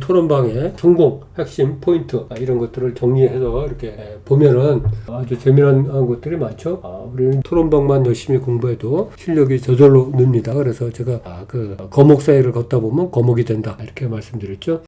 토론방의 성공 핵심 포인트 아, 이런 것들을 정리해서 이렇게 예, 보면은 아주 재미난 것들이 많죠. 아, 우리는 토론방만 열심히 공부해도 실력이 저절로 늡니다. 그래서 제가 아, 그 거목 사이를 걷다 보면 거목이 된다 이렇게 말씀드렸죠.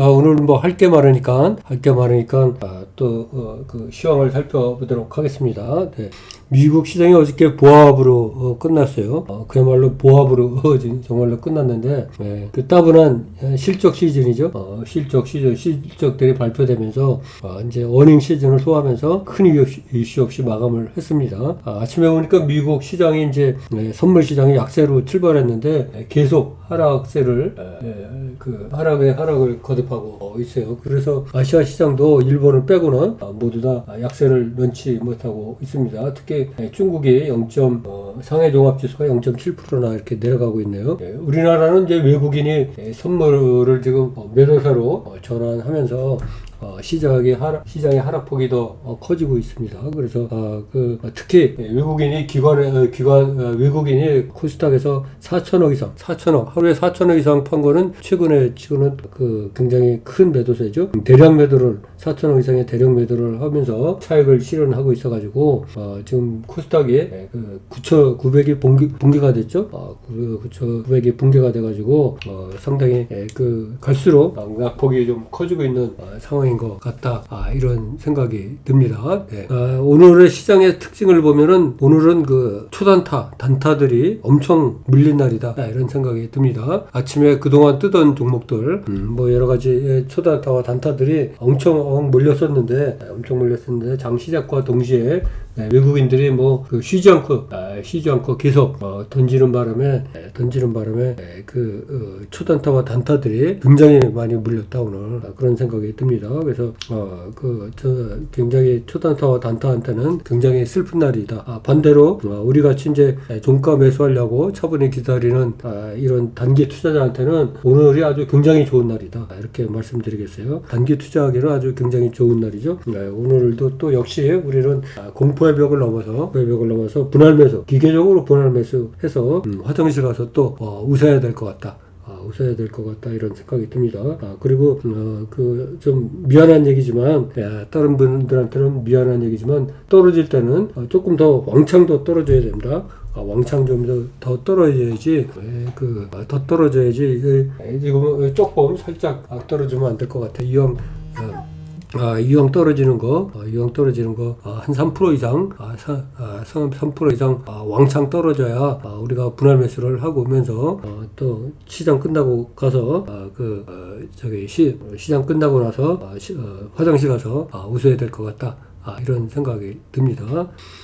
아, 오늘 뭐 할 게 많으니까 할 게 많으니까 아, 또그 시황을 살펴보도록 하겠습니다. 네. 미국 시장이 어저께 보합으로 어, 끝났어요. 어, 그야말로 보합으로 정말로 끝났는데 네. 그 따분한 실적 시즌이죠. 어, 실적 시즌 실적들이 발표되면서 어, 이제 어닝 시즌을 소화하면서 큰 이슈 없이 마감을 했습니다. 아, 침에 보니까 미국 시장이 이제 네, 선물 시장이 약세로 출발했는데 네, 계속 하락세를 네, 그 하락의 하락을 거듭하고 있어요. 그래서 아시아 시장도 일본을 빼고는 모두 다 약세를 면치 못하고 있습니다. 특히 중국이 0. 어, 상해 종합 지수가 0.7%나 이렇게 내려가고 있네요. 예, 우리나라는 이제 외국인이 선물을 지금 매도사로 전환하면서 어, 시장의 하락, 시장의 하락폭이 더 어, 커지고 있습니다. 그래서 어, 그 특히 외국인이 어, 기관 어, 외국인이 코스닥에서 4천억 이상, 4천억 하루에 4천억 이상 판 거는 최근에 치고는 그 굉장히 큰 매도세죠. 대량 매도를 4천억 이상의 대량 매도를 하면서 차익을 실현하고 있어가지고 어, 지금 코스닥이 그 9,900이 붕괴, 붕괴가 됐죠. 어, 9,900이 붕괴가 돼가지고 어, 상당히 그 갈수록 낙폭이 좀 커지고 있는 어, 상황. 상황인 것 같다. 아, 이런 생각이 듭니다. 네. 아, 오늘의 시장의 특징을 보면은 오늘은 그 초단타, 단타들이 엄청 물린 날이다. 아, 이런 생각이 듭니다. 아침에 그동안 뜨던 종목들, 음, 뭐 여러 가지 초단타와 단타들이 엄청 몰렸었는데, 엄청 몰렸었는데, 장 시작과 동시에 네, 외국인들이 뭐 그 쉬지 않고 아, 쉬지 않고 계속 어, 던지는 바람에 네, 던지는 바람에 네, 그 어, 초단타와 단타들이 굉장히 많이 물렸다 오늘 아, 그런 생각이 듭니다. 그래서 어, 그저 굉장히 초단타와 단타한테는 굉장히 슬픈 날이다. 아, 반대로 어, 우리 같이 이제 종가 매수하려고 차분히 기다리는 아, 이런 단기 투자자한테는 오늘이 아주 굉장히 좋은 날이다. 아, 이렇게 말씀드리겠어요. 단기 투자하기는 아주 굉장히 좋은 날이죠. 네, 오늘도 또 역시 우리는 아, 공포 공포의 벽을 넘어서 공포의 벽을 넘어서 분할 매수 기계적으로 분할 매수해서 음, 화장실 가서 또 어, 웃어야 될 것 같다. 아, 웃어야 될 것 같다 이런 생각이 듭니다. 아, 그리고 어, 그좀 미안한 얘기지만 야, 다른 분들한테는 미안한 얘기지만 떨어질 때는 어, 조금 더 왕창 더 떨어져야 됩니다. 아, 왕창 좀 더 떨어져야지 예, 그더 떨어져야지 지금 조금 살짝 떨어지면 안 될 것 같아. 이왕 어, 아, 이왕 떨어지는 거, 아, 이왕 떨어지는 거, 아, 한3% 이상, 아, 사, 아, 3% 이상, 아, 왕창 떨어져야, 아, 우리가 분할 매수를 하고 오면서, 어, 또, 시장 끝나고 가서, 아, 그, 어, 저기, 시, 시장 끝나고 나서, 아, 시, 어, 화장실 가서, 아, 웃어야 될 것 같다. 아, 이런 생각이 듭니다.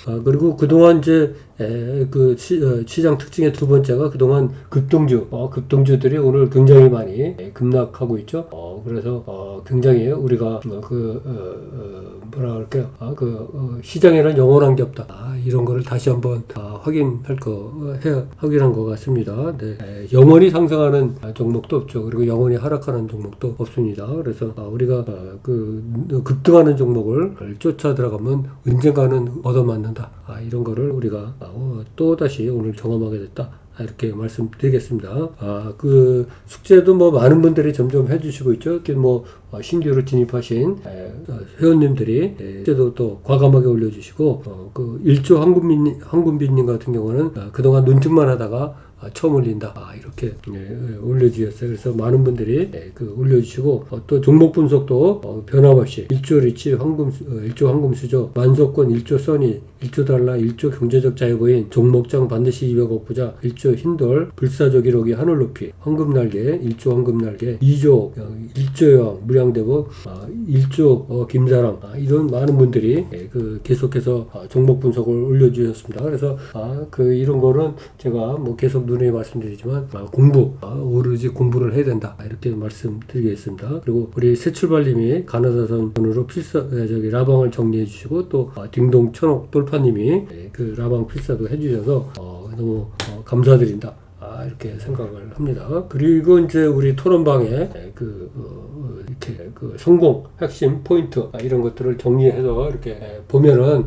아, 그리고 그동안 이제 에, 그 시, 어, 장 특징의 두 번째가 그동안 급등주, 어, 급등주들이 오늘 굉장히 많이 에, 급락하고 있죠. 어, 그래서 어, 굉장히 우리가 어, 그 어, 어, 뭐라 그럴까요? 아, 그 어, 시장에는 영원한 게 없다. 아, 이런 거를 다시 한번 아, 확인할 거 해, 확인한 것 같습니다. 네. 에, 영원히 상승하는 종목도 없죠. 그리고 영원히 하락하는 종목도 없습니다. 그래서 아, 우리가 아, 그 급등하는 종목을 쫓아 들어가면 언젠가는 얻어맞는다. 아, 이런 거를 우리가 어, 또 다시 오늘 경험하게 됐다. 아, 이렇게 말씀드리겠습니다. 아, 그 숙제도 뭐 많은 분들이 점점 해주시고 있죠. 뭐 어, 신규로 진입하신 어, 회원님들이 숙제도 또 과감하게 올려주시고 어, 그 일조 황금빈 황금빈님 같은 경우는 그동안 눈팅만 하다가 아, 처음 올린다. 아, 이렇게 예, 올려주셨어요. 그래서 많은 분들이 예, 그 올려주시고 어, 또 종목 분석도 어, 변함없이 1조 리치 황금 어, 1조 황금 수저 만석권 1조 써니 1조 달러 1조 경제적 자유보인 종목장 반드시 200억 부자 1조 흰돌 불사조 기록이 하늘 높이 황금 날개 1조 황금 날개 2조 1조 여왕 무량대법 아, 1조 어, 김사랑 아, 이런 많은 분들이 예, 그 계속해서 아, 종목 분석을 올려주셨습니다. 그래서 아, 그 이런 거는 제가 뭐 계속 눈에 말씀드리지만 아, 공부 아, 오로지 공부를 해야 된다 이렇게 말씀드리겠습니다. 그리고 우리 새출발님이 가나다선으로 필사 예, 저기 라방을 정리해 주시고 또 아, 딩동 천옥 돌파님이 예, 그 라방 필사도 해주셔서 어, 너무 어, 감사드린다. 아, 이렇게 생각을 합니다. 그리고 이제 우리 토론방에 예, 그 어, 이렇게 그 성공 핵심 포인트 아, 이런 것들을 정리해서 이렇게 보면은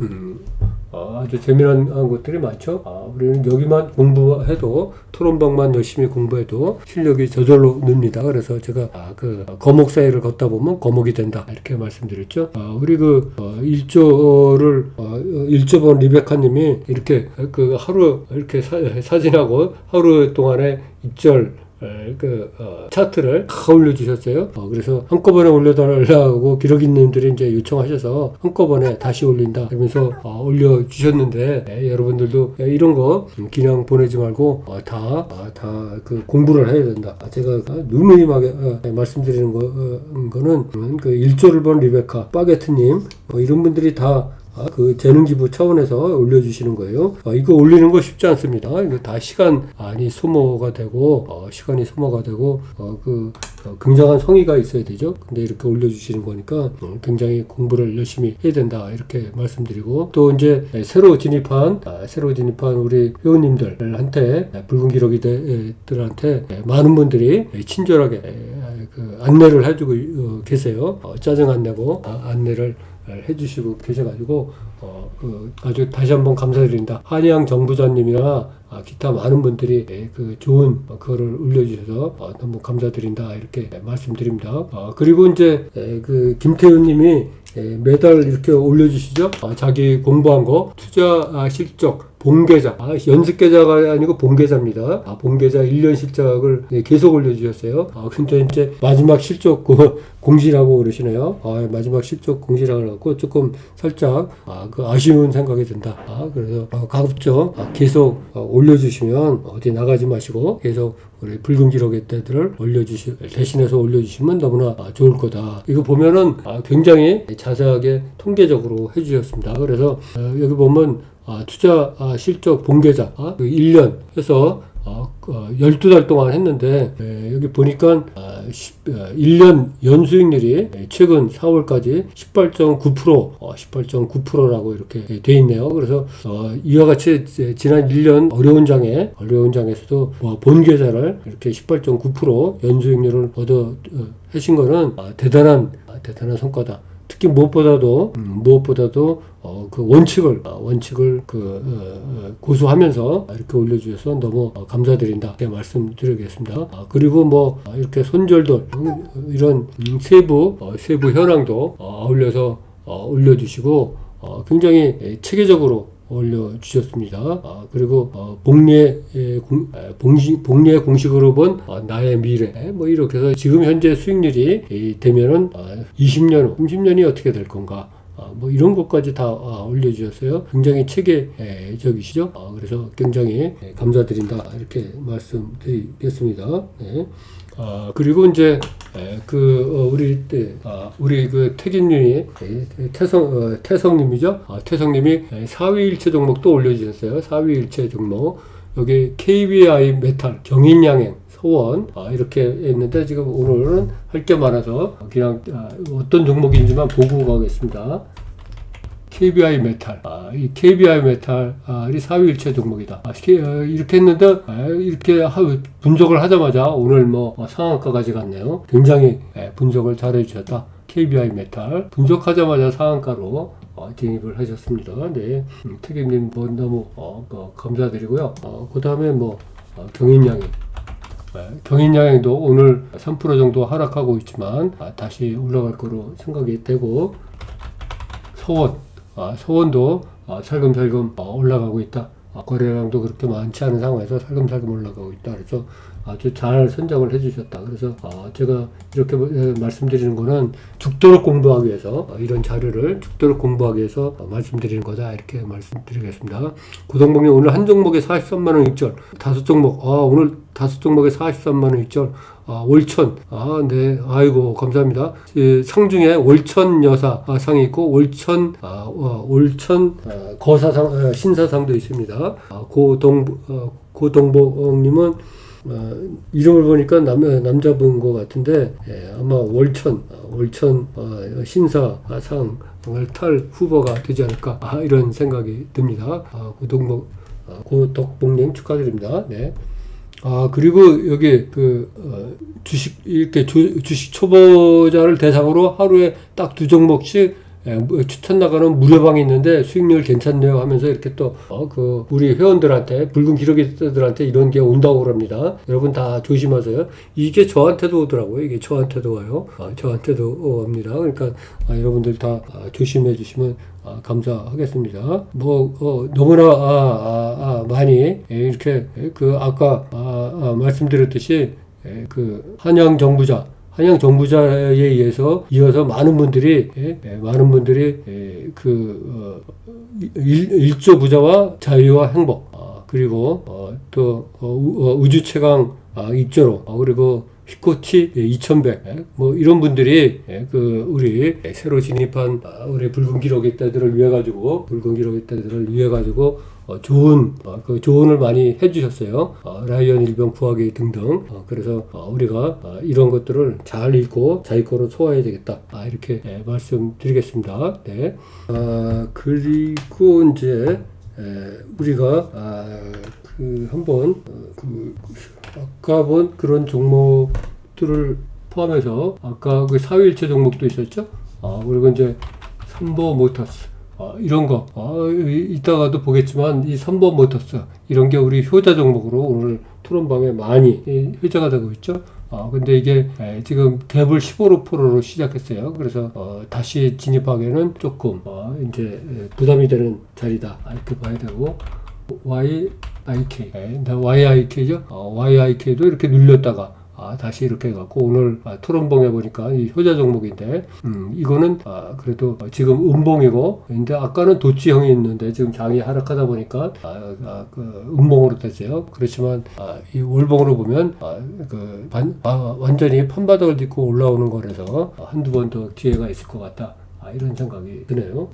음, 어, 아주 재미난 것들이 많죠. 아, 우리는 여기만 공부해도 토론방만 열심히 공부해도 실력이 저절로 늡니다. 그래서 제가 아, 그 거목 사이를 걷다 보면 거목이 된다 이렇게 말씀드렸죠. 아, 우리 그 어, 일조를 어, 일조번 리베카님이 이렇게 그 하루 이렇게 사, 사진하고 하루 동안에 입절 에, 그 어, 차트를 다 올려주셨어요. 어, 그래서 한꺼번에 올려달라고 기록인님들이 이제 요청하셔서 한꺼번에 다시 올린다 그러면서 어, 올려주셨는데 예, 여러분들도 예, 이런 거 그냥 보내지 말고 어, 다다그 공부를 해야 된다. 아, 제가 누누이하게 어, 예, 말씀드리는 거, 어, 거는 음, 그 일조를 본 리베카 바게트님 뭐 이런 분들이 다 아, 그 재능 기부 차원에서 올려주시는 거예요. 아, 이거 올리는 거 쉽지 않습니다. 이거 다 시간 많이 소모가 되고 어, 시간이 소모가 되고 어, 그 어, 굉장한 성의가 있어야 되죠. 근데 이렇게 올려주시는 거니까 어, 굉장히 공부를 열심히 해야 된다 이렇게 말씀드리고 또 이제 새로 진입한 아, 새로 진입한 우리 회원님들한테 붉은 기록이들한테 많은 분들이 친절하게 그 안내를 해주고 어, 계세요. 어, 짜증 안 내고 아, 안내를 해주시고 계셔가지고 어, 그 아주 다시 한번 감사드립니다. 한양 정부장님이나 아, 기타 많은 분들이 예, 그 좋은 그거를 올려주셔서 어, 너무 감사드린다 이렇게 말씀드립니다. 어, 그리고 이제 예, 그 김태훈님이 예, 매달 이렇게 올려주시죠. 아, 자기 공부한 거 투자 아, 실적 본계좌 아, 연습 계좌가 아니고 본계좌입니다. 아, 본계좌 1년 실적을 예, 계속 올려주셨어요. 아, 근데 이제 마지막 실적 그 공시라고 그러시네요. 아, 마지막 실적 공시라고 하고 조금 살짝 아, 그 아쉬운 생각이 든다. 아, 그래서 아, 가급적 아, 계속 어, 올려주시면 어디 나가지 마시고 계속 우리 붉은 기록의 때들을 올려주시 대신해서 올려주시면 너무나 아, 좋을 거다. 이거 보면은 아, 굉장히 자세하게 통계적으로 해주셨습니다. 그래서 어, 여기 보면 아, 투자 아, 실적 본계좌 아, 그 1년 해서 어, 어, 12달 동안 했는데 에, 여기 보니까 아, 10, 어, 1년 연수익률이 최근 4월까지 18.9% 어, 18.9%라고 이렇게 돼 있네요. 그래서 어, 이와 같이 지난 1년 어려운 장에 어려운 장에서도 뭐 본계좌를 이렇게 18.9% 연수익률을 얻어 어, 하신 거는 아, 대단한 아, 대단한 성과다. 특히 무엇보다도 음, 무엇보다도 어, 그 원칙을 어, 원칙을 그 어, 어, 고수하면서 이렇게 올려주셔서 너무 어, 감사드린다 이렇게 말씀드리겠습니다. 아, 그리고 뭐 어, 이렇게 손절들 음, 이런 음, 세부 어, 세부 현황도 어, 올려서 어, 올려주시고 어, 굉장히 예, 체계적으로 올려주셨습니다. 아, 그리고 어, 복리의 예, 공, 에, 봉시, 복리의 공식으로 본 어, 나의 미래 에, 뭐 이렇게 해서 지금 현재 수익률이 이, 되면은 어, 20년 후 30년이 어떻게 될 건가 아, 뭐 이런 것까지 다 아, 올려주셨어요. 굉장히 체계적이시죠. 아, 그래서 굉장히 예, 감사드린다 이렇게 말씀드리겠습니다. 네. 아, 그리고 이제 에, 그 어, 우리 때 아, 우리 그 태진님이 에, 태성 어, 태성님이죠. 아, 태성님이 사위일체 종목 또 올려주셨어요. 사위일체 종목 여기 KBI 메탈 경인양행 소원 아, 이렇게 했는데 지금 오늘은 할 게 많아서 그냥 아, 어떤 종목인지만 보고 가겠습니다. KBI 메탈, 아, 이 KBI 메탈이 아, 4위일체 종목이다. 아, 시- 어, 이렇게 했는데 아, 이렇게 하- 분석을 하자마자 오늘 뭐 어, 상한가까지 갔네요. 굉장히 예, 분석을 잘 해주셨다. KBI 메탈 분석하자마자 상한가로 어, 진입을 하셨습니다. 네, 음, 태경님 뭐 너무 어, 어, 감사드리고요. 어, 그 다음에 뭐 어, 경인양이 네, 경인양행도 오늘 3% 정도 하락하고 있지만 아, 다시 올라갈 거로 생각이 되고 서원 아, 서원도 아, 살금살금 어, 올라가고 있다. 아, 거래량도 그렇게 많지 않은 상황에서 살금살금 올라가고 있다. 그래서 아주 잘 선정을 해주셨다. 그래서 아, 제가 이렇게 에, 말씀드리는 거는 죽도록 공부하기 위해서 어, 이런 자료를 죽도록 공부하기 위해서 어, 말씀드리는 거다. 이렇게 말씀드리겠습니다. 구성봉님 오늘 한 종목에 43만 원 익절, 다섯 종목 아 오늘 다섯 종목에 43만 원 익절, 아, 월천 아 네 아이고 감사합니다. 이 상중에 월천 여사 아, 상이 있고 월천 아, 어, 월천 어, 거사상 어, 신사상도 있습니다. 아, 고동 어, 고동복님은 어, 이름을 보니까 남, 남자분 것 같은데 예, 아마 월천 어, 월천 어, 신사상 을 탈 후보가 되지 않을까 아, 이런 생각이 듭니다. 아, 고동복 아, 고덕복님 축하드립니다. 네. 아 그리고 여기 그 어, 주식 이렇게 주, 주식 초보자를 대상으로 하루에 딱 두 종목씩 예, 뭐 추천 나가는 무료방이 있는데 수익률 괜찮네요 하면서 이렇게 또 어, 그 우리 회원들한테 붉은 기록이들한테 이런 게 온다고 그럽니다. 여러분 다 조심하세요. 이게 저한테도 오더라고요. 이게 저한테도 와요. 아, 저한테도 옵니다. 그러니까 아, 여러분들 다 아, 조심해 주시면 아, 감사하겠습니다. 뭐 어, 너무나 아, 아, 아, 많이 예, 이렇게 예, 그 아까 아, 아, 말씀드렸듯이 예, 그 한양 정부자 한양 정부자에 의해서 이어서 많은 분들이 예, 예, 많은 분들이 예, 그 어, 일, 일조 부자와 자유와 행복 아, 그리고 어, 또 어, 우- 어, 우주 최강 아, 입조로 어, 그리고 히코티 2100, 뭐 이런 분들이 예, 그 우리 새로 진입한 아, 우리 붉은 기록의 때들을 위해 가지고 붉은 기록의 때들을 위해 가지고 어, 좋은 어, 그 조언을 많이 해주셨어요. 어, 라이언 일병 부하기 등등. 어, 그래서 어, 우리가 어, 이런 것들을 잘 읽고 자기 거로 소화해야 되겠다. 아, 이렇게 예, 말씀드리겠습니다. 네. 아, 그리고 이제 에, 우리가 아, 그 한번 어, 그 아까 본 그런 종목들을 포함해서 아까 그 사위일체 종목도 있었죠. 아 그리고 이제 선보 모터스 아, 이런 거 아, 이- 이따가도 보겠지만 이 선보 모터스 이런 게 우리 효자 종목으로 오늘 토론방에 많이 이, 회자가 되고 있죠. 아 근데 이게 에, 지금 갭을 15%로 시작했어요. 그래서 어, 다시 진입하기에는 조금 어, 이제 에, 부담이 되는 자리다 아, 이렇게 봐야 되고 YIK 네, YIK죠. 어, YIK도 이렇게 눌렸다가 아, 다시 이렇게 해갖고 오늘 아, 토론봉에 보니까 이 효자 종목인데 음, 이거는 아, 그래도 지금 음봉이고 근데 아까는 도치형이 있는데 지금 장이 하락하다 보니까 아, 아, 그 음봉으로 됐어요. 그렇지만 아, 이 월봉으로 보면 아, 그 반- 아, 완전히 판바닥을 딛고 올라오는 거라서 아, 한두 번 더 기회가 있을 것 같다. 아, 이런 생각이 드네요.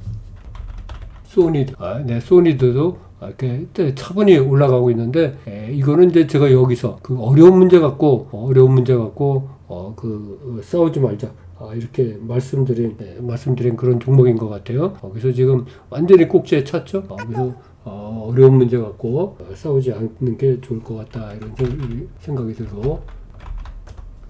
소니드, 아, 네, 소니드도 이렇게 때 차분히 올라가고 있는데, 에, 이거는 이제 제가 여기서 그 어려운 문제 갖고, 어, 어려운 문제 갖고, 어, 그, 어, 싸우지 말자. 아, 이렇게 말씀드린, 네, 말씀드린 그런 종목인 것 같아요. 어, 그래서 지금 완전히 꼭지에 찼죠. 어, 그래서 어, 어려운 문제 갖고 어, 싸우지 않는 게 좋을 것 같다. 이런 생각이 들고,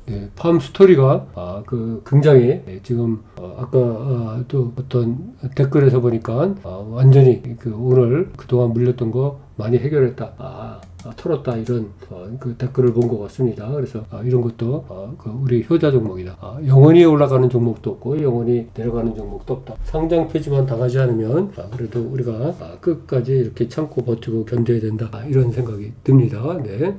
네, 팜 스토리가 아, 그 굉장히 네, 지금 어, 아까 아, 또 어떤 댓글에서 보니까 아, 완전히 그 오늘 그동안 물렸던 거 많이 해결했다. 아, 아, 털었다 이런 어, 그 댓글을 본 것 같습니다. 그래서 아, 이런 것도 어, 그 우리 효자 종목이다. 아, 영원히 올라가는 종목도 없고 영원히 내려가는 종목도 없다. 상장 폐지만 당하지 않으면 아, 그래도 우리가 아, 끝까지 이렇게 참고 버티고 견뎌야 된다. 아, 이런 생각이 듭니다. 네.